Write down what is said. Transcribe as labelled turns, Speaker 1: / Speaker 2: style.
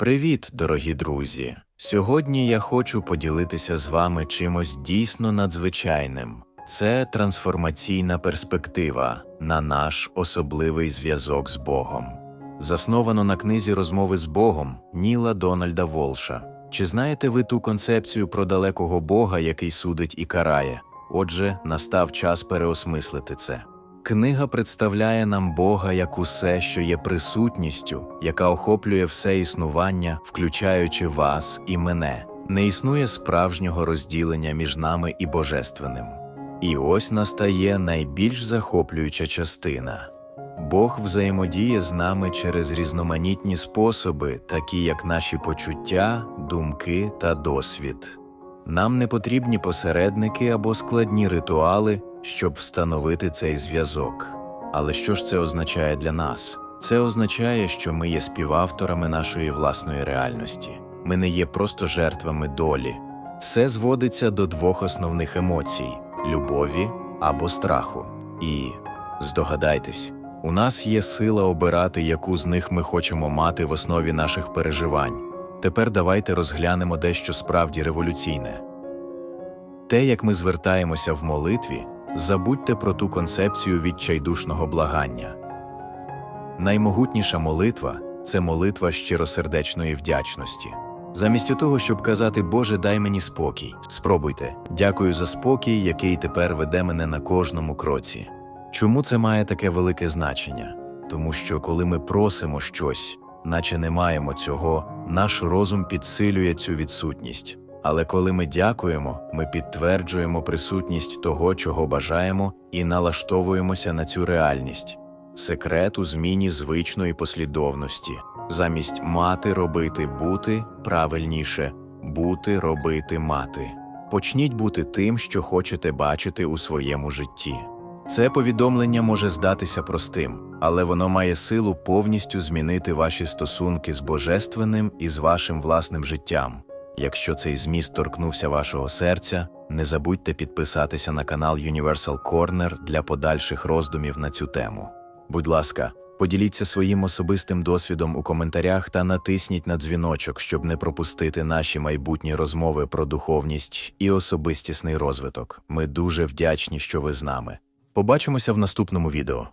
Speaker 1: Привіт, дорогі друзі! Сьогодні я хочу поділитися з вами чимось дійсно надзвичайним. Це трансформаційна перспектива на наш особливий зв'язок з Богом. Засновано на книзі Розмови з Богом Ніла Дональда Волша. Чи знаєте ви ту концепцію про далекого Бога, який судить і карає? Отже, настав час переосмислити це. Книга представляє нам Бога як усе, що є присутністю, яка охоплює все існування, включаючи вас і мене. Не існує справжнього розділення між нами і божественним. І ось настає найбільш захоплююча частина. Бог взаємодіє з нами через різноманітні способи, такі як наші почуття, думки та досвід. Нам не потрібні посередники або складні ритуали, щоб встановити цей зв'язок. Але що ж це означає для нас? Це означає, що ми є співавторами нашої власної реальності. Ми не є просто жертвами долі. Все зводиться до двох основних емоцій любові або страху. І здогадайтесь, у нас є сила обирати, яку з них ми хочемо мати в основі наших переживань. Тепер давайте розглянемо дещо справді революційне. Те, як ми звертаємося в молитві, забудьте про ту концепцію відчайдушного благання. Наймогутніша молитва це молитва щиросердечної вдячності. Замість того, щоб казати Боже, дай мені спокій, спробуйте. Дякую за спокій, який тепер веде мене на кожному кроці. Чому це має таке велике значення? Тому що коли ми просимо щось, наче не маємо цього, наш розум підсилює цю відсутність. Але коли ми дякуємо, ми підтверджуємо присутність того, чого бажаємо, і налаштовуємося на цю реальність. Секрет у зміні звичної послідовності. Замість мати робити бути правильніше бути робити мати. Почніть бути тим, що хочете бачити у своєму житті. Це повідомлення може здатися простим, але воно має силу повністю змінити ваші стосунки з божественним і з вашим власним життям. Якщо цей зміст торкнувся вашого серця, не забудьте підписатися на канал Universal Corner для подальших роздумів на цю тему. Будь ласка, поділіться своїм особистим досвідом у коментарях та натисніть на дзвіночок, щоб не пропустити наші майбутні розмови про духовність і особистісний розвиток. Ми дуже вдячні, що ви з нами. Побачимося в наступному відео.